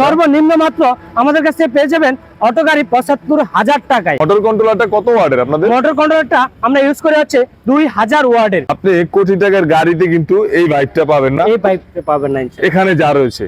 সর্বনিম্ন মাত্র আমাদের কাছে পেয়ে যাবেন অটো গাড়ি পঁচাত্তর হাজার টাকায়। মোটর কন্ট্রোলারটা কত ওয়ার্ডের আপনাদের? মোটর কন্ট্রোলারটা আমরা ইউজ করে হচ্ছে দুই হাজার ওয়ার্ডের। আপনি এক কোটি টাকার গাড়িতে কিন্তু এই বাইকটা পাবেন না। এই বাইকটা পাবেন না এখানে যা রয়েছে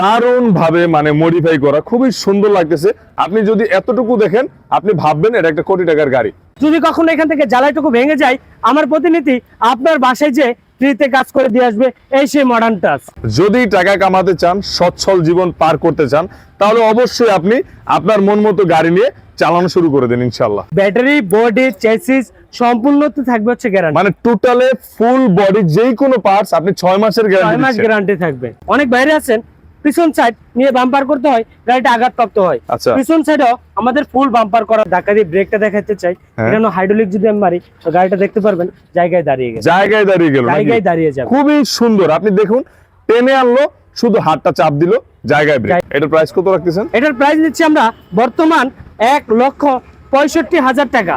দারুণ ভাবে মানে মডিফাই করা খুবই সুন্দর লাগতেছে। আপনি যদি এতটুকু দেখেন আপনি ভাববেন এটা একটা কোটি টাকার গাড়ি। যদি কখনো এখান থেকে জ্বালাইটুকু ভেঙে যায় আমার প্রতিনিধি আপনার বাসায় যে ফ্রিতে কাজ করে দিয়ে আসবে এই সেই মডার্ন টাচ যদি টাকা কামাতে চান সচ্ছল জীবন পার করতে চান তাহলে অবশ্যই আপনি আপনার মন মতো গাড়ি নিয়ে চালানো শুরু করে দিন ইনশাল্লাহ ব্যাটারি বডি চেসিস সম্পূর্ণ তো থাকবে হচ্ছে গ্যারান্টি মানে টোটালে ফুল বডি যেই কোনো পার্টস আপনি ছয় মাসের ছয় মাস গ্যারান্টি গ্যারান্টি থাকবে। অনেক বাইরে আছেন পিছন সাইড নিয়ে বাম্পার করতে হয় গাড়িটা আঘাতপ্রাপ্ত হয়। আচ্ছা। পিছন সাইডেও আমাদের ফুল বাম্পার করা। ধাক্কা দিয়ে ব্রেকটা দেখাতে চাই। হ্যাঁ। এখানে হাইড্রোলিক যদি আমি মারি তো গাড়িটা দেখতে পারবেন জায়গায় দাঁড়িয়ে গেছে। জায়গায় দাঁড়িয়ে গেল জায়গায় দাঁড়িয়ে যাবে। খুবই সুন্দর। আপনি দেখুন টেনে আনলো শুধু হাতটা চাপ দিল জায়গায় ব্রেক এটার প্রাইস কত রাখতেছেন? এটার প্রাইস দিচ্ছি আমরা বর্তমান এক লক্ষ পঁয়ষট্টি হাজার টাকা।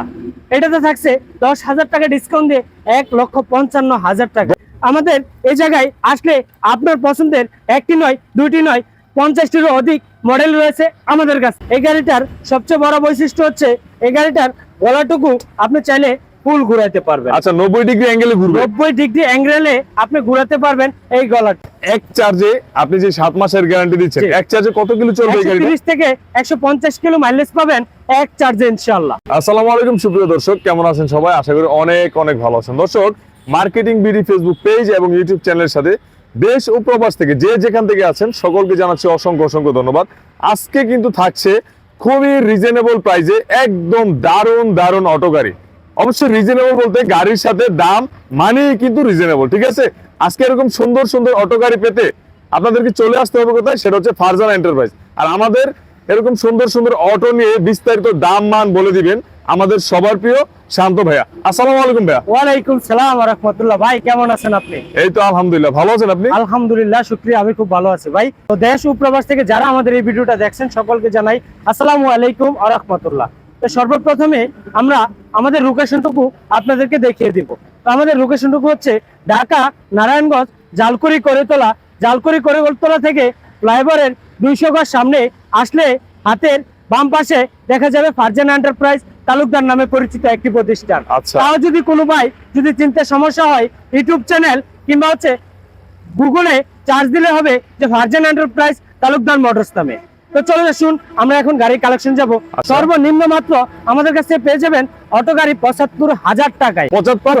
এটাতে থাকছে দশ হাজার টাকা ডিসকাউন্ট দিয়ে এক লক্ষ পঞ্চান্ন হাজার টাকা। আমাদের এই জায়গায় আসলে আপনার পছন্দের একটি নয় দুইটি নয় পঞ্চাশটিরও অধিক মডেল রয়েছে আমাদের কাছে। এই গাড়িটার সবচেয়ে বড় বৈশিষ্ট্য হচ্ছে এই গাড়িটার গলাটুকু আপনি চাইলে ফুল ঘুরাইতে পারবেন। আচ্ছা নব্বই ডিগ্রি অ্যাঙ্গেলে ঘুরবে। নব্বই ডিগ্রি অ্যাঙ্গেলে আপনি ঘুরাতে পারবেন এই গলাটা। এক চার্জে আপনি যে সাত মাসের গ্যারান্টি দিচ্ছেন এক চার্জে কত কিলো চলবে এই গাড়িটা? তিরিশ থেকে একশো পঞ্চাশ কিলো মাইলেজ পাবেন এক চার্জে ইনশাল্লাহ আসসালামু আলাইকুম সুপ্রিয় দর্শক কেমন আছেন সবাই? আশা করি অনেক অনেক ভালো আছেন। দর্শক মার্কেটিং বিডি ফেসবুক পেজ এবং ইউটিউব চ্যানেলের সাথে দেশ ও প্রবাস থেকে যে যেখান থেকে আছেন, সকলকে জানাচ্ছি অসংখ্য অসংখ্য ধন্যবাদ। আজকে কিন্তু থাকছে খুবই রিজনেবল প্রাইসে একদম দারুণ দারুণ অটো গাড়ি। অবশ্যই রিজনেবল বলতে গাড়ির সাথে দাম মানেই কিন্তু রিজনেবল ঠিক আছে? আজকে এরকম সুন্দর সুন্দর অটো গাড়ি পেতে আপনাদেরকে চলে আসতে হবে কোথায়? সেটা হচ্ছে ফারজানা এন্টারপ্রাইজ আর আমাদের এরকম সুন্দর সুন্দর অটো নিয়ে বিস্তারিত দাম মান বলে দিবেন। আমাদের সবার প্রিয় শান্ত ভাইয়া। আসসালামু আলাইকুম ভাইয়া। ওয়ালাইকুম সালাম রহমতুল্লাহ। ভাই কেমন আছেন আপনি? এই তো আলহামদুলিল্লাহ। ভালো আছেন আপনি? আলহামদুলিল্লাহ শুক্রিয়া। আমি খুব ভালো আছি। ভাই তো দেশ ও প্রবাস থেকে যারা আমাদের এই ভিডিওটা দেখছেন সকলকে জানাই আসসালামু আলাইকুম রহমতুল্লাহ। তো সর্বপ্রথমে আমরা আমাদের লোকেশনটুকু আপনাদেরকে দেখিয়ে দিব। তো আমাদের লোকেশনটুকু হচ্ছে ঢাকা নারায়ণগঞ্জ জালকুড়ি করেতলা। জালকুড়ি করেতলা থেকে ফ্লাইওভারের দুইশো গজ সামনে আসলে হাতের বাম পাশে দেখা যাবে ফারজান এন্টারপ্রাইজ তালুকদার নামে পরিচিত একটি প্রতিষ্ঠান আচ্ছা। তাও যদি কোনো ভাই যদি চিনতে সমস্যা হয় ইউটিউব চ্যানেল কিংবা হচ্ছে গুগলে চার্জ দিলে হবে যে ভার্জেন এন্টারপ্রাইজ তালুকদার মোটরস নামে তো চলে আসুন আমরা এখন গাড়ি কালেকশন যাব আচ্ছা। সর্বনিম্ন মাত্র আমাদের কাছে পেয়ে যাবেন অটো গাড়ি পঁচাত্তর হাজার টাকায় পঁচাত্তর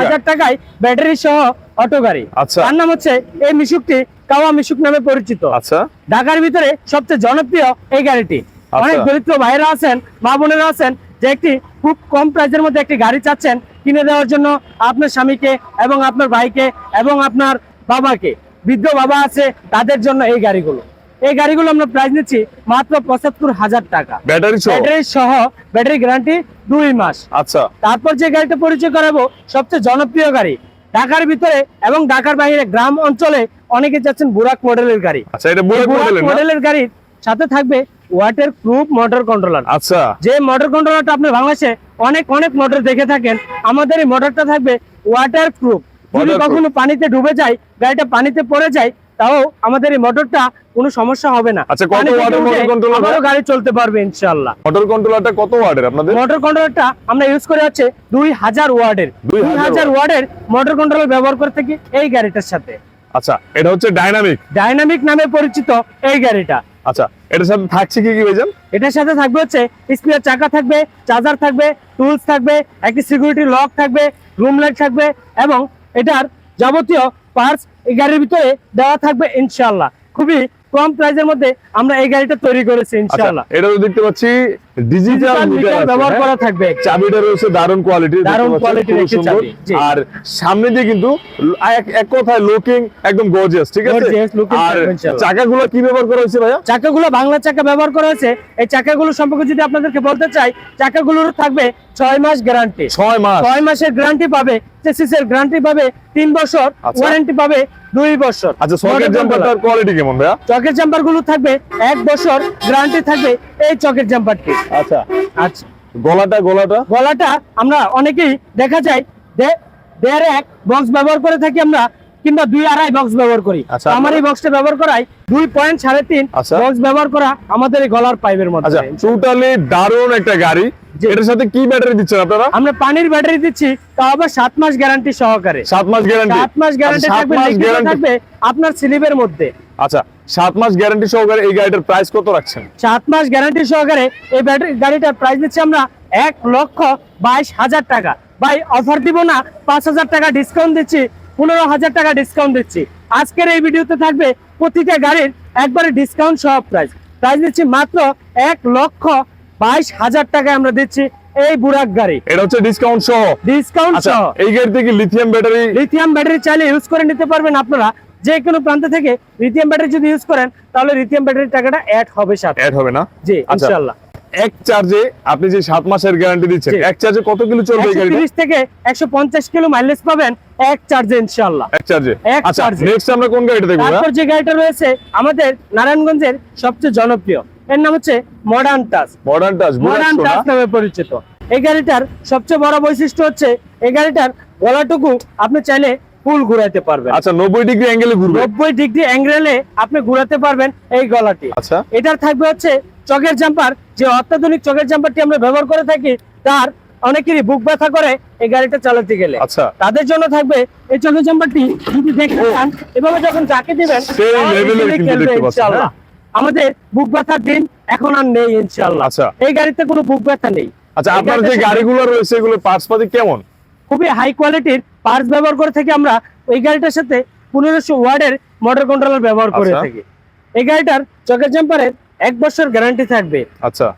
হাজার টাকায় ব্যাটারি সহ অটো গাড়ি আচ্ছা। তার নাম হচ্ছে এই মিশুকটি কাওয়া মিশুক নামে পরিচিত আচ্ছা ঢাকার ভিতরে সবচেয়ে জনপ্রিয় এই গাড়িটি। অনেক দরিদ্র ভাইরা আছেন মা বোনেরা আছেন যে একটি খুব কম প্রাইসের মধ্যে একটি গাড়ি চাচ্ছেন কিনে দেওয়ার জন্য আপনার স্বামীকে এবং আপনার ভাইকে এবং আপনার বাবাকে। বৃদ্ধ বাবা আছে তাদের জন্য এই গাড়িগুলো। এই গাড়িগুলো আমরা প্রাইস নিচ্ছি মাত্র পঁচাত্তর হাজার টাকা। ব্যাটারি ব্যাটারি সহ ব্যাটারি গ্যারান্টি দুই মাস। আচ্ছা। তারপর যে গাড়িটা পরিচয় করাবো সবচেয়ে জনপ্রিয় গাড়ি ঢাকার ভিতরে এবং ঢাকার বাইরে গ্রাম অঞ্চলে অনেকে যাচ্ছেন বুরাক মডেলের গাড়ি। আচ্ছা বুরাক মডেলের গাড়ির সাথে থাকবে ওয়াটার প্রুফ মোটর কন্ট্রোলার আচ্ছা। যে মোটর কন্ট্রোলারটা আপনি বাংলাদেশে অনেক অনেক মোটর দেখে থাকেন আমাদের এই মোটরটা থাকবে ওয়াটার প্রুফ যদি কখনো পানিতে ডুবে যায় গাড়িটা পানিতে পড়ে যায় তাও আমাদের এই মোটরটা কোনো সমস্যা হবে না। আচ্ছা, কত উঠে motor controller? আবারও গাড়ি চলতে পারবে ইনশাআল্লাহ। মোটর কন্ট্রোলারটা কত ওয়ার্ডের আপনাদের? মোটর কন্ট্রোলারটা আমরা ইউজ করে হচ্ছে হাজার ওয়ার্ডের দুই 2000 হাজার ওয়ার্ডের মোটর কন্ট্রোলার ব্যবহার করে থাকি এই গাড়িটার সাথে। আচ্ছা এটা হচ্ছে ডাইনামিক ডাইনামিক নামে পরিচিত এই গাড়িটা। আচ্ছা এটার সাথে থাকছে কি কি ভাইজান এটার সাথে থাকবে হচ্ছে স্পিয়ার চাকা থাকবে চার্জার থাকবে টুলস থাকবে, একটি সিকিউরিটি লক থাকবে রুম লাইট থাকবে এবং এটার যাবতীয় পার্টস এই গাড়ির ভিতরে দেওয়া থাকবে ইনশাল্লাহ খুবই কম প্রাইসের মধ্যে আমরা এই গাড়িটা তৈরি করেছি আচ্ছা ইনশাআল্লাহ। এটা তো দেখতে পাচ্ছি ডিজিটাল মিটার ব্যবহার করা থাকবে। চাবিটা রয়েছে দারুণ কোয়ালিটি দারুণ quality র একটি চাবি, আর সামনে দিয়ে কিন্তু এক- কথায় লুকিং একদম গর্জিয়াস ঠিক আছে? Gorgeous looking আর চাকাগুলো কি ব্যবহার করা হয়েছে ভাইয়া? চাকাগুলো বাংলা চাকা ব্যবহার করা হয়েছে। এই চাকাগুলো সম্পর্কে যদি আপনাদেরকে বলতে চাই চাকাগুলোর থাকবে ছয় মাস গ্যারান্টি ছয় মাস? ছয় মাসের গ্যারান্টি পাবে চেসিসের গ্যারান্টি পাবে তিন বছর আচ্ছা। ওয়ারেন্টি পাবে দুই বছর। আচ্ছা controller। জাম্পারটার কোয়ালিটি কেমন ভাইয়া? চকের জাম্পারগুলো থাকবে এক বছর গ্যারান্টি থাকবে এই চকের জাম্পারটি আচ্ছা। আচ্ছা। গলাটা গলাটা? গলাটা আমরা অনেকেই দেখা যায় দে- দেড় এক বক্স ব্যবহার করে থাকি আমরা কিংবা দুই আড়াই বক্স ব্যবহার করি। আচ্ছা, আমার এই বক্সটা ব্যবহার করাই দুই পয়েন্ট সাড়ে তিন আচ্ছা। বক্স ব্যবহার করা আমাদের এই গলার পাইপের মধ্যে আচ্ছা টোটালি দারুণ একটা গাড়ি। এটার সাথে কি ব্যাটারি দিচ্ছেন আপনারা? আমরা পানির ব্যাটারি দিচ্ছি তাও আবার সাত মাস গ্যারান্টি সহকারে। সাত মাস গ্যারান্টি সাত মাস গ্যারান্টি থাকবে আপনার স্লিপের মধ্যে। আচ্ছা সাত মাস গ্যারান্টি সহকারে এই গাড়িটার প্রাইস কত রাখছেন? সাত মাস গ্যারান্টি সহকারে এই ব্যাটারি গাড়িটার প্রাইস দিচ্ছি আমরা এক লক্ষ বাইশ হাজার টাকা। ভাই অফার দিব না পাঁচ হাজার টাকা ডিসকাউন্ট দিচ্ছি পনেরো হাজার টাকা ডিসকাউন্ট দিচ্ছি। আজকের এই ভিডিওতে থাকবে প্রতিটা গাড়ির একবারে ডিসকাউন্ট সহ প্রাইস প্রাইস দিচ্ছি মাত্র এক লক্ষ বাইশ হাজার টাকায় আমরা দিচ্ছি এই বুরাক গাড়ি। এটা হচ্ছে ডিসকাউন্ট সহ। ডিসকাউন্ট আচ্ছা সহ। এই গাড়িতে কি লিথিয়াম ব্যাটারি লিথিয়াম ব্যাটারি চাইলে ইউজ করে নিতে পারবেন আপনারা। যে কোনো প্রান্ত থেকে লিথিয়াম ব্যাটারি যদি ইউজ করেন তাহলে লিথিয়াম ব্যাটারির টাকাটা অ্যাড হবে সাথে। অ্যাড হবে না? জি আচ্ছা। ইনশাআল্লাহ। এক চার্জে আপনি যে সাত মাসের গ্যারান্টি দিচ্ছেন এক চার্জে কত কিলো চলবে এই গাড়িটা? 130 থেকে 150 কিলো মাইলেজ পাবেন এক চার্জে ইনশাআল্লাহ। এক চার্জে এক আচ্ছা চার্জে। নেক্সট আমরা কোন গাড়িটা দেখব? তারপর যে গাড়িটা রয়েছে আমাদের নারায়ণগঞ্জের সবচেয়ে জনপ্রিয়। এর নাম হচ্ছে modern touch modern touch modern touch নামে পরিচিত। এই গাড়িটার সবচেয়ে বড় বৈশিষ্ট্য হচ্ছে এই গাড়িটার গলাটুকু আপনি চাইলে ফুল ঘুরাইতে পারবেন। আচ্ছা নব্বই ডিগ্রি অ্যাঙ্গেলে ঘুরবে? নব্বই ডিগ্রি অ্যাঙ্গেলে আপনি ঘুরাতে পারবেন এই গলাটি। আচ্ছা। এটার থাকবে হচ্ছে চকের জাম্পার যে অত্যাধুনিক চকের জাম্পারটি আমরা ব্যবহার করে থাকি তার অনেকেরই বুক ব্যথা করে এই গাড়িটা চালাতে গেলে। আচ্ছা। তাদের জন্য থাকবে এই চকের জাম্পারটি যদি দেখতে চান এভাবে যখন চাকে দিবেন সেই easily কিন্তু দেখতে পাচ্ছেন, ইনশাআল্লাহ। আমাদের বুক ব্যথার দিন এখন আর নেই ইনশাআল্লাহ। আচ্ছা। এই গাড়িতে কোনো বুক ব্যথা নেই। আচ্ছা আপনার যে গাড়িগুলো রয়েছে এগুলো পার্টস পাতি কেমন? খুবই হাই কোয়ালিটির পার্টস ব্যবহার করে থাকি আমরা। ওই গাড়িটার সাথে পনেরোশো ওয়ার্ডের মোটর কন্ট্রোলার ব্যবহার করে আচ্ছা। থাকি। এই গাড়িটার চকের জাম্পারের এক বছর গ্যারান্টি থাকবে। আচ্ছা।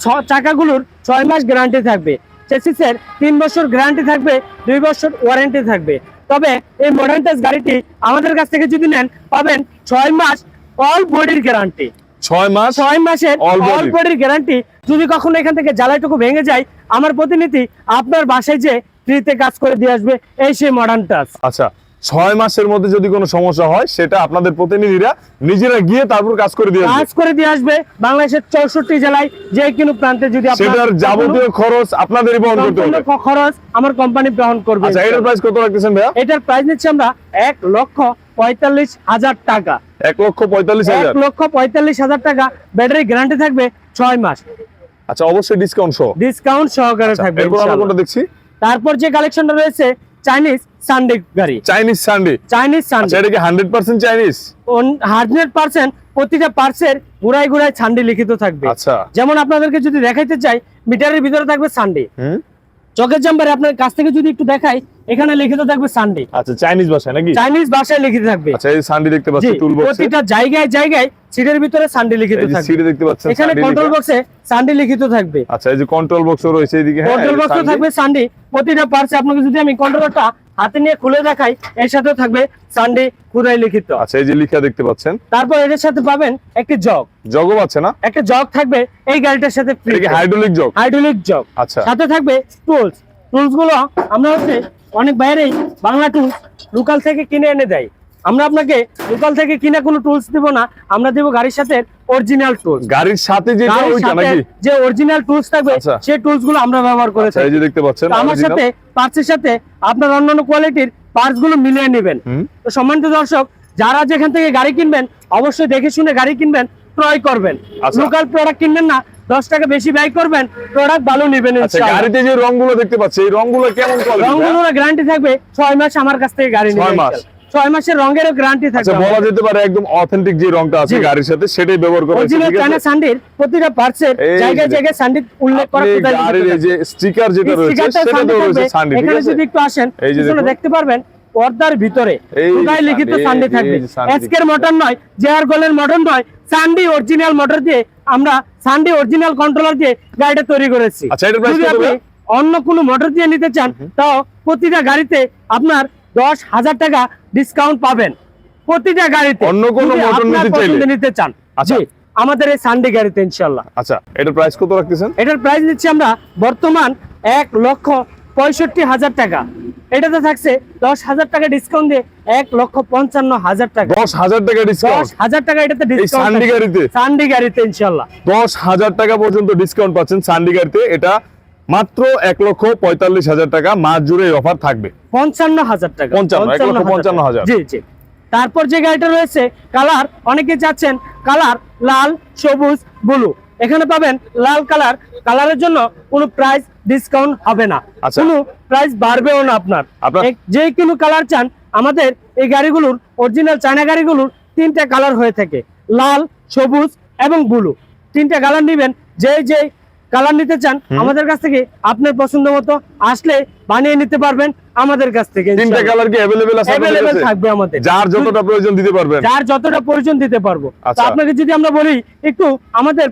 ছ- চাকাগুলোর ছয় মাস গ্যারান্টি থাকবে। চেসিসের তিন বছর গ্যারান্টি থাকবে দুই বছর ওয়ারেন্টি থাকবে। তবে এই মডার্ন টাচ গাড়িটি আমাদের কাছ থেকে যদি নেন পাবেন ছয় মাস অল বডির গ্যারান্টি ছয় মাস? ছয় মাসের অল বডির গ্যারান্টি যদি কখনো এখান থেকে জ্বালাইটুকু ভেঙে যায় আমার প্রতিনিধি আপনার বাসায় যে ফ্রিতে কাজ করে দিয়ে আসবে এই সেই মডার্ন টাচ আচ্ছা ছয় মাসের মধ্যে যদি কোনো সমস্যা হয় সেটা আপনাদের প্রতিনিধিরা নিজেরা গিয়ে তারপর কাজ করে দিয়ে কাজ করে দিয়ে আসবে। বাংলাদেশের চৌষট্টি জেলায় যে কোনো প্রান্তে যদি সেটার যাবতীয় খরচ আপনাদেরই বহন করতে হবে। খরচ আমার কোম্পানি গ্রহণ করবে। আচ্ছা এটার প্রাইস কত রাখতেছেন ভাইয়া? এটার প্রাইস নিচ্ছি আমরা এক লক্ষ পঁয়তাল্লিশ হাজার টাকা। এক লক্ষ পঁয়তাল্লিশ এক লক্ষ পঁয়তাল্লিশ হাজার টাকা। ব্যাটারি গ্যারান্টি থাকবে ছয় মাস। আচ্ছা অবশ্যই ডিসকাউন্ট সহ। ডিসকাউন্ট সহকারে থাকবে আমরা কোনটা দেখছি? তারপর যে কালেকশনটা রয়েছে চাইনিজ সানডে গাড়ি। চাইনিজ সানডে চাইনিজ আচ্ছা সানডে এটা কি চাইনিজ প্রতিটা পার্সের গুড়ায় গুড়ায় সানডে লিখিত থাকবে। আচ্ছা। যেমন আপনাদেরকে যদি দেখাইতে চাই মিটারের ভিতরে থাকবে সানডে চকের চাম্বারে আপনার কাছ থেকে যদি একটু দেখাই এখানে লিখিত থাকবে সানডে আচ্ছা চাইনিজ ভাষায় নাকি? চাইনিজ ভাষায় লিখিত থাকবে। আচ্ছা এই সানডে দেখতে পাচ্ছেন টুল বক্সে প্রতিটা জায়গায় জায়গায় সিটের ভিতরে সানডে লিখিত থাকবে। সিটে দেখতে পাচ্ছেন এখানে কন্ট্রোল। বক্সে সানডে লিখিত থাকবে। আচ্ছা এই যে কন্ট্রোল বক্সও রয়েছে এইদিকে হ্যাঁ কন্ট্রোল এই যে বক্সে সানডে। থাকবে সানডে প্রতিটা পার্সে আপনাকে যদি আমি কন্ট্রোলারটা হাতে নিয়ে খুলে দেখাই এর সাথে থাকবে সানডে খুদাই লিখিত। আচ্ছা এই যে লিখা দেখতে পাচ্ছেন। তারপর এর সাথে পাবেন একটি জগ। জগও আছে না? একটা জগ থাকবে এই গাড়িটার সাথে free hydraulic jack? Hydraulic jack. আচ্ছা। সাথে থাকবে টুলস টুলসগুলো আমরা হচ্ছে অনেক বাইরেই বাংলা টুলস লোকাল থেকে কিনে এনে দেয়। আমরা আপনাকে লোকাল থেকে কিনে কোনো টুলস দিব না আমরা দেব গাড়ির সাথে অরিজিনাল টুলস গাড়ির সাথে গাড়ির ওইটা নাকি? যে অরিজিনাল টুলস থাকবে আচ্ছা। সেই টুলসগুলো আমরা ব্যবহার আচ্ছা এই যে দেখতে পাচ্ছেন আমার সাথে পার্টসের সাথে আপনার অন্যান্য কোয়ালিটির পার্টসগুলো মিলিয়ে নেবেন। তো সম্মানিত দর্শক যারা যেখান থেকে গাড়ি কিনবেন অবশ্যই দেখে শুনে গাড়ি কিনবেন ক্রয় করবেন। আচ্ছা। লোকাল প্রোডাক্ট কিনবেন না দশ টাকা বেশি ব্যয় করবেন প্রোডাক্ট ভালো নেবেন আচ্ছা গাড়িতে যে রংগুলো দেখতে পাচ্ছি এই রংগুলো কেমন কোয়ালিটি রংগুলোর গ্যারান্টি থাকবে ছয় মাস আমার কাছ থেকে গাড়ি মাস। ছয় মাসের রঙেরও গ্যারান্টি আচ্ছা থাকবে বলা যেতে পারে একদম অথেন্টিক যে রংটা আছে গাড়ির সাথে সেটাই ব্যবহার করা হয়েছে অরিজিনাল চায়না আছে? সান্ডির প্রতিটা পার্টসের জায়গায় জায়গায় উল্লেখ করা কোথায় গাড়ির এই যে স্টিকার যেটা রয়েছে সেটা তো রয়েছে এখানে যদি একটু আসেন দেখুন। দেখতে পারবেন পর্দার ভিতরে কোথায় লিখিত সান্ডি, সান্ডি থাকবে। এসকের মোটর নয় জেআর গোলের মোটর নয় সান্ডি অরিজিনাল মোটর দিয়ে আমরা সান্ডি অরিজিনাল কন্ট্রোলার দিয়ে গাড়িটা তৈরি করেছি। আচ্ছা, আপনি অন্য কোনো মোটর দিয়ে নিতে চান তাও প্রতিটা গাড়িতে আপনার দশ হাজার টাকা ডিসকাউন্ট পাবেন প্রতিটা গাড়িতে। অন্য কোনো মোটর নিতে চান আচ্ছা। জি আমাদের এই সান্ডি গাড়িতে ইনশাল্লাহ আচ্ছা এটার প্রাইস কত রাখতেছেন? এটার প্রাইস দিচ্ছি আমরা বর্তমান এক লক্ষ পঁয়ষট্টি হাজার টাকা। এটাতে থাকছে দশ হাজার টাকা ডিসকাউন্ট দিয়ে এক লক্ষ পঞ্চান্ন হাজার টাকা। দশ হাজার টাকা দশ ডিসকাউন্ট হাজার টাকা এটাতে ডিসকাউন্ট সান্ডি গাড়িতে? সান্ডি গাড়িতে ইনশাল্লাহ দশ হাজার টাকা পর্যন্ত ডিসকাউন্ট পাচ্ছেন সান্ডি গাড়িতে। এটা মাত্র এক লক্ষ পঁয়তাল্লিশ হাজার টাকা মাস জুড়ে এই অফার থাকবে। পঞ্চান্ন হাজার টাকা। পঞ্চান্ন, এক লক্ষ পঞ্চান্ন হাজার। জি জি। তারপর যে গাড়িটা রয়েছে কালার অনেকে চাচ্ছেন কালার লাল সবুজ ব্লু। এখানে পাবেন লাল কালার। কালারের জন্য কোনো প্রাইস ডিসকাউন্ট হবে না। আচ্ছা। কোনো প্রাইস বাড়বেও না আপনার। যে কোনো কালার চান আমাদের এই গাড়িগুলোর অরিজিনাল চায়না গাড়িগুলোর তিনটা কালার হয়ে থাকে। লাল সবুজ এবং ব্লু। তিনটা কালার নেবেন যে যে কালার নিতে চান আমাদের কাছ থেকে আপনার পছন্দ মতো আসলে বানিয়ে নিতে পারবেন আমাদের কাছ থেকে তিনটা কালার কি অ্যাভেলেবেল আছে কাছে? থাকবে আমাদের। যার যতটা প্রয়োজন দিতে পারবেন। যার যতটা প্রয়োজন দিতে পারব। তো আচ্ছা। আপনাকে যদি আমরা বলি একটু আমাদের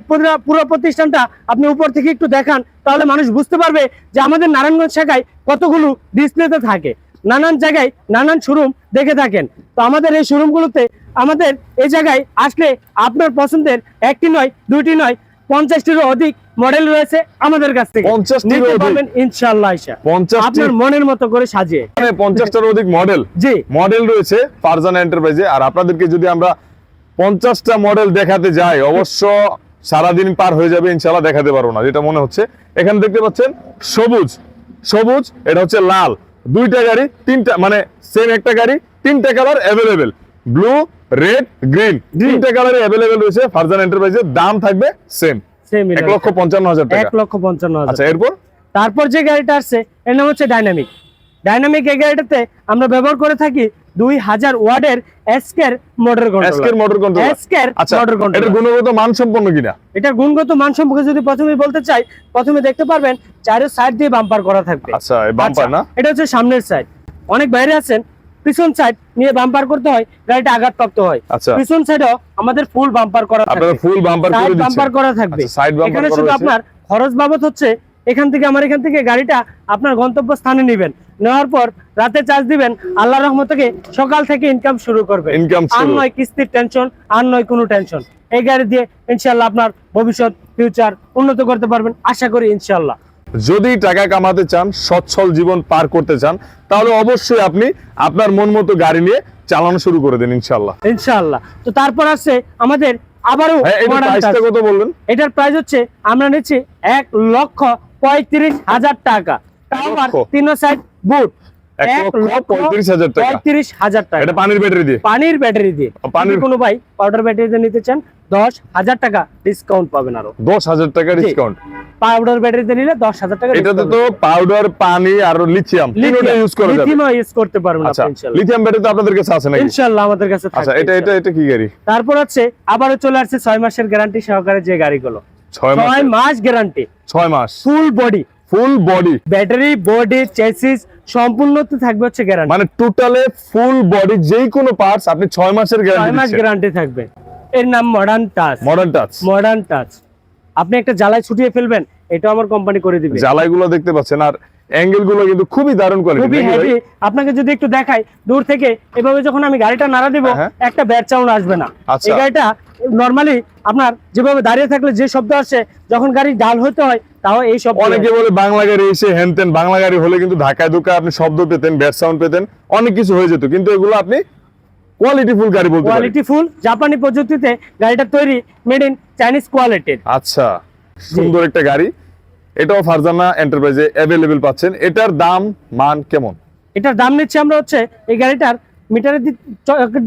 পুরো প্রতিষ্ঠানটা আপনি উপর থেকে একটু দেখান তাহলে মানুষ বুঝতে পারবে যে আমাদের নারায়ণগঞ্জ শাখায় কতগুলো ডিসপ্লেতে থাকে। নানান জায়গায় নানান শোরুম দেখে থাকেন। তো আমাদের এই শোরুমগুলোতে আমাদের এই জায়গায় আসলে আপনার পছন্দের একটি নয় দুইটি নয় পঞ্চাশটিরও অধিক মডেল রয়েছে আমাদের কাছ থেকে। 50 টিরও নিতে অধিক? পারবেন ইনশাআল্লাহ ইশা। পঞ্চাশটি আপনার মনের মতো করে সাজিয়ে। পঞ্চাশটার অধিক মডেল জি। মডেল রয়েছে ফারজানা এন্টারপ্রাইজে আর আপনাদেরকে যদি আমরা পঞ্চাশটা মডেল দেখাতে যাই অবশ্য সারাদিন পার হয়ে যাবে ইনশাল্লাহ দেখাতে পারব না। যেটা মনে হচ্ছে এখানে দেখতে পাচ্ছেন সবুজ। সবুজ এটা হচ্ছে লাল। দুইটা গাড়ি তিনটা মানে সেম একটা গাড়ি তিনটা colour available blue red green তিনটা কালারে অ্যাভেলেবেল রয়েছে। ফারজানা এন্টারপ্রাইজের দাম থাকবে সেম সেম এক লক্ষ পঞ্চান্ন হাজার এক লক্ষ পঞ্চান্ন হাজার আচ্ছা এরপর? তারপর যে গাড়িটা আসছে এর নাম হচ্ছে ডাইনামিক ডাইনামিক এই গাড়িটাতে আমরা ব্যবহার করে থাকি দুই হাজার ওয়ার্ডের এসকের মোটর এসকের মোটর কন্ট্রোল এসকের আচ্ছা মোটর কন্ট্রোল গুণগত মান সম্পন্ন কিনা? এটার গুণগত মান সম্পর্কে যদি প্রথমে বলতে চাই প্রথমে দেখতে পারবেন চারের সাইড দিয়ে বাম্পার করা থাকবে। আচ্ছা বাম্পার আচ্ছা, না? এটা হচ্ছে সামনের সাইড অনেক বাইরে আছেন পিছন সাইড নিয়ে বাম্পার করতে হয় গাড়িটা আঘাতপ্রাপ্ত হয়। আচ্ছা। পিছন সাইডও আমাদের ফুল বাম্পার করা আপনারা থাকবে ফুল বাম্পার করে দিচ্ছেন বাম্পার করা থাকবে। আচ্ছা, সাইড বাম্পার এখানে করা শুধু আপনার খরচ বাবদ হচ্ছে এখান থেকে আমার এখান থেকে গাড়িটা আপনার গন্তব্য স্থানে নেবেন। নেওয়ার পর রাতে চার্জ দিবেন আল্লাহ রহমত থেকে সকাল থেকে ইনকাম শুরু করবে। ইনকাম আর নয় কিস্তির টেনশন আর নয় কোনো টেনশন এই গাড়ি দিয়ে ইনশাল্লাহ আপনার ভবিষ্যৎ ফিউচার উন্নত করতে পারবেন। আশা করি ইনশাল্লাহ যদি টাকা কামাতে চান সচ্ছল জীবন পার করতে চান তাহলে অবশ্যই আপনি আপনার মন মতো গাড়ি নিয়ে চালানো শুরু করে দিন ইনশাল্লাহ ইনশাল্লাহ তো তারপর আছে আমাদের আবারও হ্যাঁ কত বলবেন এটার প্রাইস হচ্ছে আমরা নিচ্ছি এক লক্ষ পঁয়ত্রিশ হাজার টাকা? তিন সাইড বুট পঁয়ত্রিশ হাজার টাকা। পঁয়ত্রিশ হাজার টাকা। এটা পানির ব্যাটারি দিয়ে। পানির ব্যাটারি দিয়ে। পানির- কোনো ভাই পাউডার ব্যাটারি দিয়ে নিতে চান দশ হাজার টাকা ডিসকাউন্ট পাবেন আরও। দশ হাজার টাকা ডিসকাউন্ট পাউডার ব্যাটারিতে নিলে দশ হাজার টাকা এটাতে তো পাউডার পানি আর লিথিয়াম তিনটা ইউজ করা যাবে। লিথিয়াম ইউজ করতে পারবেন আচ্ছা লিথিয়াম ব্যাটারি তো আপনাদের কাছে আছে নাকি? আমাদের কাছে আচ্ছা এটা এটা এটা কি গাড়ি? তারপর হচ্ছে আবারও চলে আসছে ছয় মাসের গ্যারান্টি সহকারে যে গাড়িগুলো। ছয় মাস ছয় মাস গ্যারান্টি ছয় মাস। Full body full body. Battery body chassis সম্পূর্ণ তো থাকবে হচ্ছে গ্যারান্টি মানে টোটালে ফুল বডি যেই কোনো পার্টস আপনি ছয় মাসের গ্যারান্টি 6 মাস গ্যারান্টি থাকবে। এর নাম modern touch modern touch modern touch আপনি একটা জ্বালায় ছুটিয়ে ফেলবেন এটা আমার কোম্পানি করে দিবে। জ্বালাইগুলো দেখতে পাচ্ছেন আর অ্যাঙ্গেলগুলো কিন্তু খুবই দারুণ খুবই হেভি আপনাকে যদি একটু দেখাই দূর থেকে এভাবে যখন আমি গাড়িটা নাড়া দিব হ্যাঁ। একটা ব্যাট সাউন্ড আসবে না। আচ্ছা। এই গাড়িটা নরমালি আপনার যেভাবে দাঁড়িয়ে থাকলে যে শব্দ আসে যখন গাড়ি ডাল হতে হয় তাও এই শব্দ অনেকে বলে বাংলা গাড়ি এসে হেনতেন বাংলা গাড়ি হলে কিন্তু ঢাকায় ঢুকা আপনি শব্দ পেতেন ব্যাট সাউন্ড পেতেন অনেক কিছু হয়ে যেত। কিন্তু এগুলো আপনি কোয়ালিটি ফুল গাড়ি বলতে কোয়ালিটি ফুল জাপানি পদ্ধতিতে গাড়িটা তৈরি মেড ইন চাইনিজ কোয়ালিটির আচ্ছা সুন্দর একটা গাড়ি। এটাও ফারজানা এন্টারপ্রাইজে অ্যাভেলেবেল পাচ্ছেন। এটার দাম মান কেমন? এটার দাম নিচ্ছি আমরা হচ্ছে এই গাড়িটার মিটারে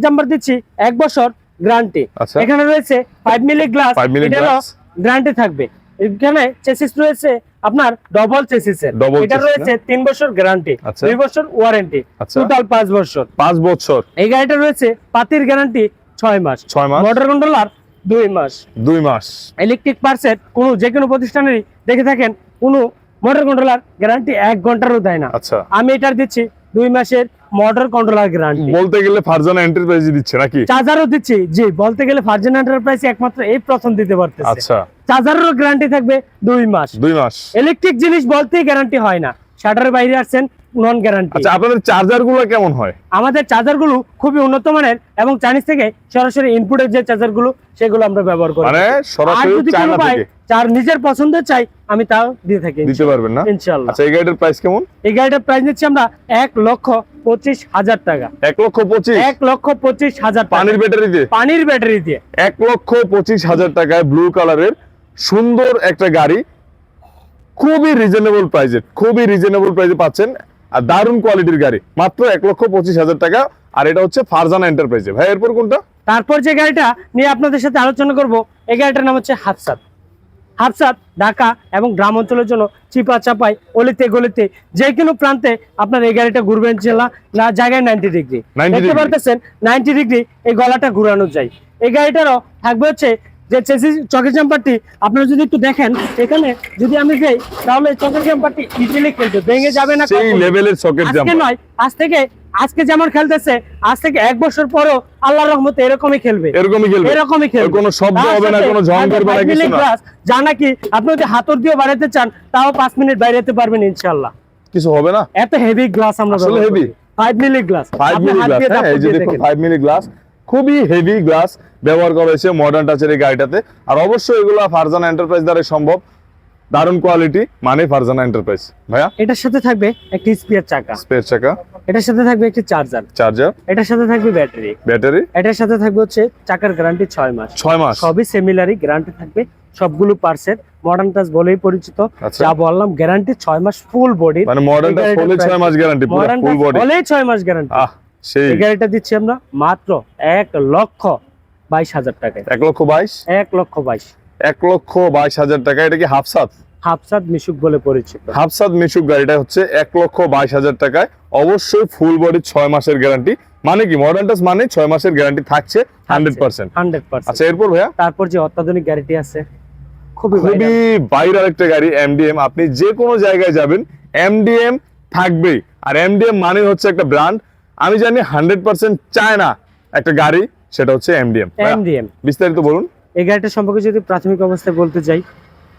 নাম্বার দিচ্ছি এক বছর গ্যারান্টি। আচ্ছা। এখানে রয়েছে ফাইভ মিলি গ্লাস 5। গ্যারান্টি থাকবে। এখানে চেসিস রয়েছে আপনার ডবল চেসিস এর। এটা রয়েছে তিন বছর গ্যারান্টি আচ্ছা। দুই বছর ওয়ারেন্টি আচ্ছা। টোটাল পাঁচ বছর। পাঁচ বছর। এই গাড়িটা রয়েছে পাতির গ্যারান্টি ছয় মাস। ছয় মাস। মোটর কন্ট্রোলার দুই মাস। দুই মাস। ইলেকট্রিক পার্সের কোনো যে কোনো প্রতিষ্ঠানেরই দেখে থাকেন কোনো মোটর কন্ট্রোলার গ্যারান্টি এক ঘন্টারও দেয় না। আচ্ছা। আমি এটার দিচ্ছি দুই মাসের মোটর কন্ট্রোলার গ্যারান্টি বলতে গেলে ফারজানা এন্টারপ্রাইজ দিচ্ছে নাকি? চার্জারও দিচ্ছি জি বলতে গেলে ভার্জিন এন্টারপ্রাইজ একমাত্র এই প্রথম দিতে পারতেছে। আচ্ছা। চার্জারেরও গ্যারান্টি থাকবে দুই মাস। দুই মাস। ইলেকট্রিক জিনিস বলতেই গ্যারান্টি হয় না। শাটারের বাইরে আসছেন নন গ্যারান্টি আচ্ছা আপনাদের চার্জারগুলো কেমন হয়? আমাদের চার্জারগুলো খুবই উন্নত মানের এবং চাইনিজ থেকে সরাসরি ইনপুটের যে চার্জারগুলো সেগুলো আমরা ব্যবহার করি। মানে সরাসরি চায়না থেকে? চার নিজের পছন্দের চাই আমি তাও দিয়ে থাকি দিতে পারবেন না? ইনশাল্লাহ। আচ্ছা এই গাড়িটার প্রাইস কেমন? এই গাড়িটার প্রাইস নিচ্ছি আমরা এক লক্ষ পঁচিশ হাজার টাকা। এক লক্ষ পঁচিশ? এক লক্ষ পঁচিশ হাজার পানির ব্যাটারি দিয়ে? পানির ব্যাটারি দিয়ে। এক লক্ষ পঁচিশ হাজার টাকায় ব্লু কালারের সুন্দর একটা গাড়ি। খুবই রিজনেবল প্রাইসে খুবই রিজনেবল প্রাইসে পাচ্ছেন। আর দারুণ কোয়ালিটির গাড়ি। মাত্র এক লক্ষ পঁচিশ হাজার টাকা। আর এটা হচ্ছে ফারজানা এন্টারপ্রাইজে ভাই এরপর কোনটা? তারপর যে গাড়িটা নিয়ে আপনাদের সাথে আলোচনা করব এই গাড়িটার নাম হচ্ছে হাফসাত হাফসাত ঢাকা এবং গ্রাম অঞ্চলের জন্য চিপা চাপাই অলিতে গলিতে যে কোনো প্রান্তে আপনার এই গাড়িটা ঘুরবেন জেলা না জায়গায় নাইনটি ডিগ্রি 90 দেখতে। পারতেছেন নাইনটি ডিগ্রি এই গলাটা ঘুরানো যায়। এই গাড়িটারও থাকবে হচ্ছে যে চেসিস চকের জাম্পারটি আপনারা যদি একটু দেখেন এখানে যদি আমি যাই তাহলে চকের জাম্পারটি ইজিলি খেলবে ভেঙে যাবে না সেই লেভেলের আজকে জাম্পার নয় আজ থেকে আজকে যেমন খেলতেছে আজ থেকে এক বছর পরও আল্লাহর রহমতে এরকমই খেলবে। এরকমই খেলবে। এরকমই খেলবে। কোনো শব্দ হবে না কোনো ঝং করবে না কিছু না। যা নাকি আপনি যদি হাতর দিয়ে বাড়াতে চান তাও পাঁচ মিনিট বাইরেতে পারবেন ইনশাল্লাহ কিছু হবে না? এত হেভি গ্লাস আমরা আসলে heavy? Five milli glass five milli glass হ্যাঁ এই যে দেখুন ফাইভ মিলি গ্লাস খুবই হেভি গ্লাস ব্যবহার করা হয়েছে মডার্ন টাচের এই গাড়িটাতে। আর অবশ্যই এগুলো ফারজানা এন্টারপ্রাইজ দ্বারা সম্ভব। দারুণ কোয়ালিটি মানে ফারজানা এন্টারপ্রাইজ ভাইয়া? এটার সাথে থাকবে একটি স্পিয়ার চাকা। স্পেয়ার চাকা। এটার সাথে থাকবে একটি চার্জার চার্জার এটার সাথে থাকবে ব্যাটারি ব্যাটারি এটার সাথে থাকবে হচ্ছে চাকার গ্যারান্টি ছয় মাস। ছয় মাস। সবই সিমিলারই গ্যারান্টি থাকবে। সবগুলো পার্সের মডার্ন টাচ বলেই পরিচিত। আচ্ছা। যা বললাম গ্যারান্টি ছয় মাস ফুল বডি মানে মডার্ন টাচ হলে ছয় মাস গ্যারান্টি পুরো ফুল বডি বলেই ছয় মাস গ্যারান্টি এই গাড়িটা দিচ্ছি আমরা মাত্র এক লক্ষ বাইশ হাজার টাকায়। এক লক্ষ বাইশ? এক লক্ষ বাইশ। এক লক্ষ বাইশ হাজার টাকা এটা কি হাফসাত হাফসাদ মিশুক বলে পরিচিত। হাফসাদ মিশুক গাড়িটা হচ্ছে এক লক্ষ বাইশ হাজার টাকায়। অবশ্যই ফুল বডি ছয় মাসের গ্যারান্টি মানে কি মডার্ন টাচ মানে ছয় মাসের গ্যারান্টি থাকছে হান্ড্রেড পার্সেন্ট হান্ড্রেড পার্সেন্ট আচ্ছা এরপর ভাইয়া? তারপর যে অত্যাধুনিক গাড়িটি আছে খুবই খুবই বাইরের একটা গাড়ি এমডিএম আপনি যে কোনো জায়গায় যাবেন এমডিএম থাকবেই। আর এমডিএম মানে হচ্ছে একটা ব্র্যান্ড আমি জানি হান্ড্রেড পার্সেন্ট চায় না একটা গাড়ি সেটা হচ্ছে এমডিএম এমডিএম বিস্তারিত বলুন। এই গাড়িটা সম্পর্কে যদি প্রাথমিক অবস্থায় বলতে যাই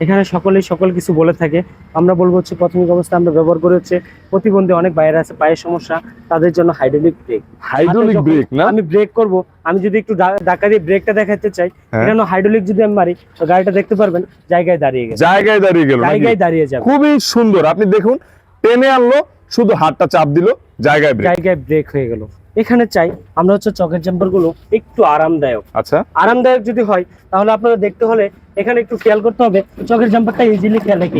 এখানে সকলেই সকল কিছু বলে থাকে। আমরা বলব হচ্ছে প্রাথমিক অবস্থায় আমরা ব্যবহার করে হচ্ছে প্রতিবন্ধী অনেক বাইরে আছে পায়ের সমস্যা তাদের জন্য হাইড্রোলিক ব্রেক হাইড্রোলিক ব্রেক না? আমি ব্রেক করব আমি যদি একটু ধাক্কা দিয়ে ব্রেকটা দেখাতে চাই হ্যাঁ। এখানে হাইড্রোলিক যদি আমি মারি তো গাড়িটা দেখতে পারবেন জায়গায় দাঁড়িয়ে গেছে। জায়গায় দাঁড়িয়ে গেল জায়গায় দাঁড়িয়ে যাবে। খুবই সুন্দর। আপনি দেখুন টেনে আনলো শুধু হাতটা চাপ দিল জায়গায় ব্রেক জায়গায় ব্রেক হয়ে গেল। এখানে চাই আমরা হচ্ছে চকের জাম্পারগুলো একটু আরামদায়ক। আচ্ছা। আরামদায়ক যদি হয় তাহলে আপনারা দেখতে হলে এখানে একটু খেয়াল করতে হবে চকের জাম্পারটা ইজিলি খেলে কি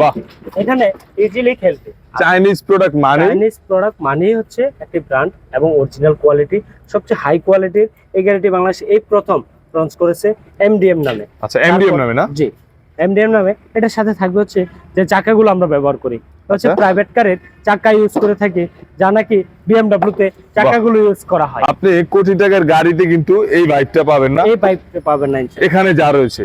এখানে ইজিলি খেলতে। চাইনিজ প্রোডাক্ট মানে চাইনিজ প্রোডাক্ট মানেই হচ্ছে একটি ব্র্যান্ড এবং অরিজিনাল কোয়ালিটি সবচেয়ে হাই কোয়ালিটির এই গাড়িটি বাংলাদেশে এই প্রথম লঞ্চ করেছে এমডিএম নামে। আচ্ছা এমডিএম নামে না? জি এমডিএম নামে। এটার সাথে থাকবে হচ্ছে যে চাকাগুলো আমরা ব্যবহার করি। হচ্ছে আচ্ছা। প্রাইভেট কারের চাকা ইউজ করে থাকি যা নাকি বিএমডব্লিউ তে চাকাগুলো ইউজ করা হয়। আপনি কোটি টাকার গাড়িতে কিন্তু এই বাইকটা পাবেন না। এই বাইকটা পাবেন না এখানে যা রয়েছে।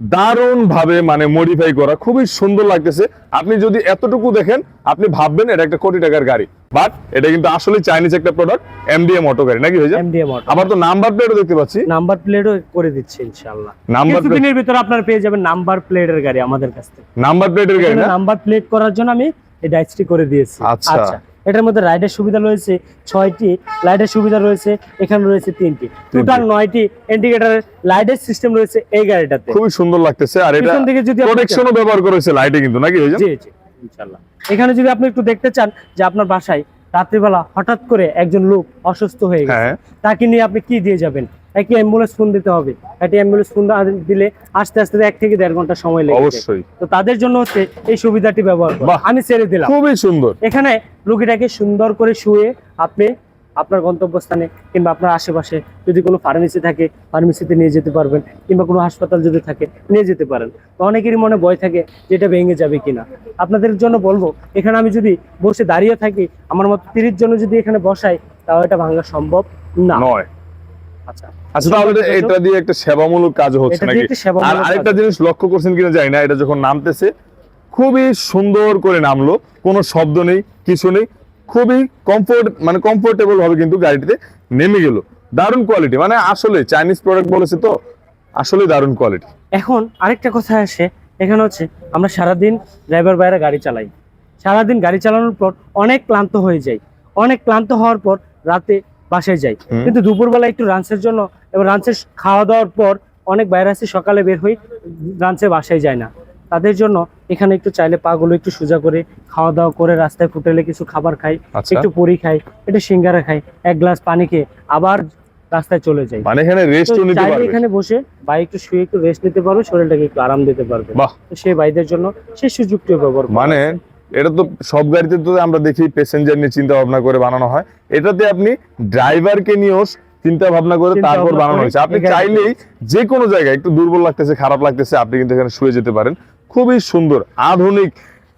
দারুণ ভাবে মানে মডিফাই করা খুবই সুন্দর লাগতেছে। আপনি যদি এতটুকু দেখেন আপনি ভাববেন এটা একটা কোটি টাকার গাড়ি। বাট এটা কিন্তু আসলে চাইনিজ একটা প্রোডাক্ট এমডিএম অটো গাড়ি নাকি হয়ে যায় এমডিএম অটো আবার তো নাম্বার প্লেটও দেখতে পাচ্ছি। নাম্বার প্লেটও করে দিচ্ছে ইনশাআল্লাহ। নাম্বার কিছুদিনের ভিতরে আপনারা পেয়ে যাবেন নাম্বার প্লেটের গাড়ি আমাদের কাছ থেকে। নাম্বার প্লেটের গাড়ি না? নাম্বার প্লেট করার জন্য আমি এই ডাইসটি করে দিয়েছি। আচ্ছা। এটার মধ্যে রাইডের সুবিধা রয়েছে ছয়টি লাইটের সুবিধা রয়েছে এখানে রয়েছে তিনটি। টোটাল নয়টি ইন্ডিকেটরের লাইটের সিস্টেম রয়েছে এই গাড়িটাতে। খুবই সুন্দর লাগতেছে আর এটা থেকে যদি প্রোটেকশনও ব্যবহার করেছে লাইটে কিন্তু নাকি হয়ে জি জি ইনশাআল্লাহ। এখানে যদি আপনি একটু দেখতে চান যে আপনার বাসায় রাত্রিবেলা হঠাৎ করে একজন লোক অসুস্থ হয়ে গেছে হ্যাঁ। তাকে নিয়ে আপনি কি দিয়ে যাবেন? একটি অ্যাম্বুলেন্স ফোন দিতে হবে। একটি অ্যাম্বুলেন্স ফোন দিলে আস্তে আস্তে এক থেকে দেড় ঘণ্টা সময় লেগে। অবশ্যই। তো তাদের জন্য হচ্ছে এই সুবিধাটি ব্যবহার। আমি ছেড়ে দিলাম। খুবই সুন্দর। এখানে রোগীটাকে সুন্দর করে শুয়ে আপনি আপনার গন্তব্যস্থানে কিংবা আপনার আশেপাশে যদি কোনো ফার্মেসি থাকে ফার্মেসিতে নিয়ে যেতে পারবেন কিংবা কোনো হাসপাতাল যদি থাকে নিয়ে যেতে পারেন। তো অনেকেরই মনে ভয় থাকে যে এটা ভেঙে যাবে কিনা। আপনাদের জন্য বলব এখানে আমি যদি বসে দাঁড়িয়ে থাকি আমার মতো তিরিশ জন যদি এখানে বসাই তাও এটা ভাঙা সম্ভব না। নয়। আচ্ছা। আচ্ছা তাহলে এটা দিয়ে একটা সেবামূলক কাজ হচ্ছে নাকি? আর আরেকটা জিনিস লক্ষ্য করছেন কিনা জানি না এটা যখন নামতেছে খুবই সুন্দর করে নামলো কোনো শব্দ নেই কিছু নেই খুবই কমফোর্ট মানে কমফোর্টেবল হবে কিন্তু গাড়িটিতে নেমে গেল। দারুণ কোয়ালিটি মানে আসলে চাইনিজ প্রোডাক্ট বলেছে তো আসলে দারুণ কোয়ালিটি এখন আরেকটা কথা আসে এখানে হচ্ছে আমরা সারাদিন ড্রাইভার বাইরে গাড়ি চালাই। সারাদিন গাড়ি চালানোর পর অনেক ক্লান্ত হয়ে যাই। অনেক ক্লান্ত হওয়ার পর রাতে বাসায় যাই। কিন্তু দুপুরবেলা একটু রান্সের জন্য এবং রান্সের খাওয়া দাওয়ার পর অনেক বাইরে সকালে বের হই রান্সে বাসায় যায় না। তাদের জন্য এখানে একটু চাইলে পাগুলো একটু সোজা করে খাওয়া দাওয়া করে রাস্তায় ফুটেলে কিছু খাবার খাই আচ্ছা। একটু পুরি খাই একটু সিঙ্গারা খাই এক গ্লাস পানি খেয়ে আবার রাস্তায় চলে যাই। মানে এখানে রেস্টও নিতে পারবে। এখানে বসে ভাই একটু শুয়ে একটু রেস্ট নিতে পারবে শরীরটাকে একটু আরাম দিতে পারবে। তো সেই ভাইদের জন্য সেই সুযোগটিও ব্যবহার মানে। এটা তো সব গাড়িতে তো আমরা দেখি প্যাসেঞ্জার নিয়ে চিন্তা ভাবনা করে বানানো হয়। এটাতে আপনি ড্রাইভারকে নিয়েও চিন্তা ভাবনা করে তারপর বানানো হয়েছে। আপনি চাইলেই যে কোনো জায়গায় একটু দুর্বল লাগতেছে খারাপ লাগতেছে আপনি কিন্তু এখানে শুয়ে যেতে পারেন। খুবই সুন্দর আধুনিক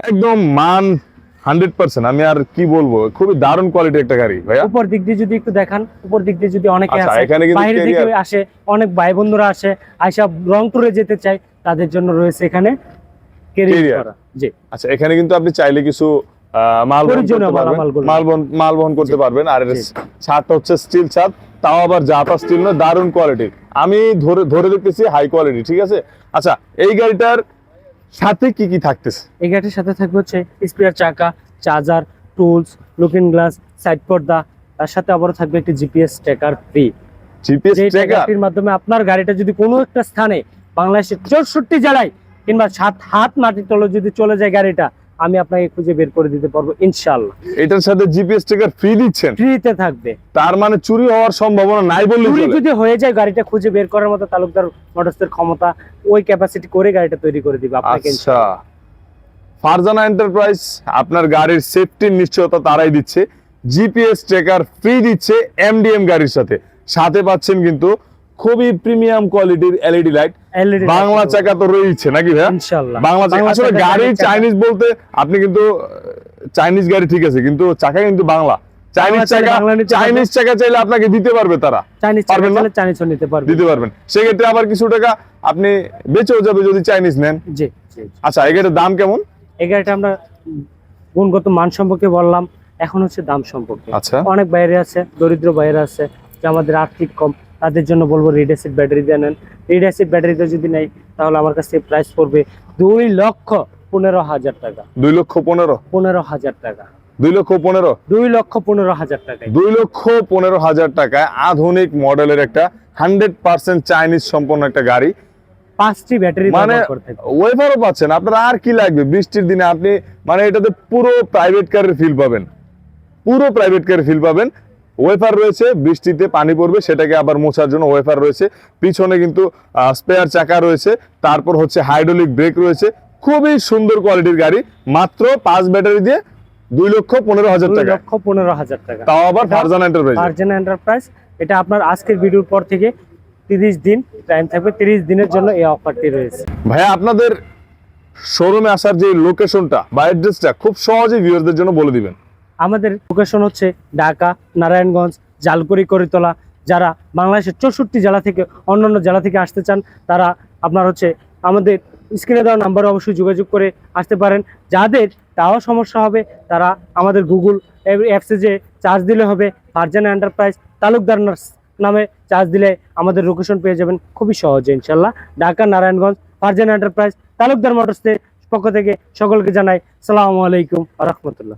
একদম মান হান্ড্রেড পার্সেন্ট। আমি আর কি বলব খুবই দারুণ কোয়ালিটির একটা গাড়ি ভাইয়া। উপর দিক দিয়ে যদি একটু দেখান উপর দিক দিয়ে যদি অনেকে আচ্ছা, আসে এখানে কিন্তু বাইরে থেকে আসে অনেক ভাই বন্ধুরা আসে আইসা রং টুরে যেতে চায় তাদের জন্য রয়েছে এখানে জি। আচ্ছা এখানে কিন্তু আপনি চাইলে কিছু মাল মাল বহন করতে পারবেন। আর ছাদটা হচ্ছে স্টিল ছাদ তাও আবার জাপা স্টিল না দারুণ কোয়ালিটি আমি ধরে ধরে দেখতেছি হাই কোয়ালিটি ঠিক আছে? আচ্ছা এই গাড়িটার সাথে কি কি থাকতেছে? এই গাড়িটার সাথে থাকবে হচ্ছে স্পেয়ার চাকা charger tools looking glass side পর্দা তার সাথে আবারও থাকবে একটি জিপিএস ট্র্যাকার ফ্রি জিপিএস ট্র্যাকারটির মাধ্যমে আপনার গাড়িটা যদি কোনো একটা স্থানে বাংলাদেশের চৌষট্টি জেলায় কিংবা সাত হাত মাটির তলে যদি চলে যায় গাড়িটা আমি আপনাকে খুঁজে বের করে দিতে পারব ইনশাল্লাহ এটার সাথে জিপিএস ট্র্যাকার ফ্রি দিচ্ছেন? ফ্রিতে থাকবে। তার মানে চুরি হওয়ার সম্ভাবনা নাই বললেই চুরি যদি হয়ে যায় গাড়িটা খুঁজে বের করার মতো তালুকদার মোটরসের ক্ষমতা ওই ক্যাপাসিটি করে গাড়িটা তৈরি করে দিবে আপনাকে আচ্ছা। ফারজানা এন্টারপ্রাইজ আপনার গাড়ির সেফটির নিশ্চয়তা তারাই দিচ্ছে। জিপিএস ট্র্যাকার ফ্রি দিচ্ছে এমডিএম গাড়ির সাথে। সাথে পাচ্ছেন কিন্তু খুবই প্রিমিয়াম কোয়ালিটির এলইডি লাইট বাংলা চাকা তো রয়েছে নাকি ভাইয়া? ইনশাল্লাহ বাংলা চাকা আসলে গাড়ি চাইনিজ বলতে আপনি কিন্তু চাইনিজ গাড়ি ঠিক আছে কিন্তু চাকা কিন্তু বাংলা। চাইনিজ চাকা চাইনিজ চাকা চাইলে আপনাকে দিতে পারবে তারা। চাইনিজ চাকা? চাইলে চাইনিজও নিতে পারবে। দিতে পারবেন। সেক্ষেত্রে আবার কিছু টাকা আপনি বেঁচেও যাবে যদি চাইনিজ নেন। জি। জি আচ্ছা এই গাড়ির দাম কেমন? এই গাড়িটা আমরা গুণগত মান সম্পর্কে বললাম এখন হচ্ছে দাম সম্পর্কে। আচ্ছা। অনেক বাইরে আছে দরিদ্র বাইরে আছে যে আমাদের আর্থিক কম তাদের জন্য বলব রিড অ্যাসিড ব্যাটারি দিয়ে নেন। রিড অ্যাসিড ব্যাটারিতে যদি নেই তাহলে আমার কাছে প্রাইস পড়বে দুই লক্ষ পনেরো হাজার টাকা। দুই লক্ষ পনেরো? পনেরো হাজার টাকা। দুই লক্ষ পনেরো? দুই লক্ষ পনেরো হাজার টাকায়। দুই লক্ষ পনেরো হাজার টাকায় আধুনিক মডেলের একটা হান্ড্রেড পার্সেন্ট চাইনিজ সম্পন্ন একটা গাড়ি। পাঁচটি ব্যাটারি মানে ওয়েফারও পাচ্ছেন আপনার আর কি লাগবে? বৃষ্টির দিনে আপনি মানে এটাতে পুরো প্রাইভেট কারের ফিল পাবেন। পুরো প্রাইভেট কারের ফিল পাবেন। ওয়েফার রয়েছে বৃষ্টিতে পানি পড়বে সেটাকে আবার মোছার জন্য ওয়েফার রয়েছে। পিছনে কিন্তু স্পেয়ার চাকা রয়েছে তারপর হচ্ছে হাইড্রোলিক ব্রেক রয়েছে। খুবই সুন্দর কোয়ালিটির গাড়ি মাত্র পাঁচ ব্যাটারি দিয়ে দুই লক্ষ পনেরো হাজার টাকা। লক্ষ পনেরো হাজার টাকা। তাও আবার ফারজান এন্টারপ্রাইজ ভার্জিন এন্টারপ্রাইজ এটা আপনার আজকের ভিডিওর পর থেকে তিরিশ দিন টাইম থাকবে তিরিশ দিনের জন্য এই অফারটি রয়েছে। ভাইয়া আপনাদের শোরুমে আসার যে লোকেশনটা বা অ্যাড্রেসটা খুব সহজেই ভিউয়ারদের জন্য বলে দিবেন। আমাদের লোকেশন হচ্ছে ঢাকা, নারায়ণগঞ্জ, জালকুড়ি, করিতলা। যারা বাংলাদেশের চৌষট্টি জেলা থেকে অন্যান্য জেলা থেকে আসতে চান, তারা আপনার হচ্ছে আমাদের স্ক্রিনে দেওয়া নাম্বারে অবশ্যই যোগাযোগ করে আসতে পারেন। যাদের তাও সমস্যা হবে, তারা আমাদের গুগল অ্যাপসে যে চার্জ দিলে হবে ফারজানা এন্টারপ্রাইজ তালুকদার নার্স নামে চার্জ দিলে আমাদের লোকেশন পেয়ে যাবেন খুবই সহজে ইনশাল্লাহ ঢাকা, নারায়ণগঞ্জ ফারজানা এন্টারপ্রাইজ তালুকদার মোটরসের পক্ষ থেকে সকলকে জানাই সালামু আলাইকুম রহমতুল্লাহ।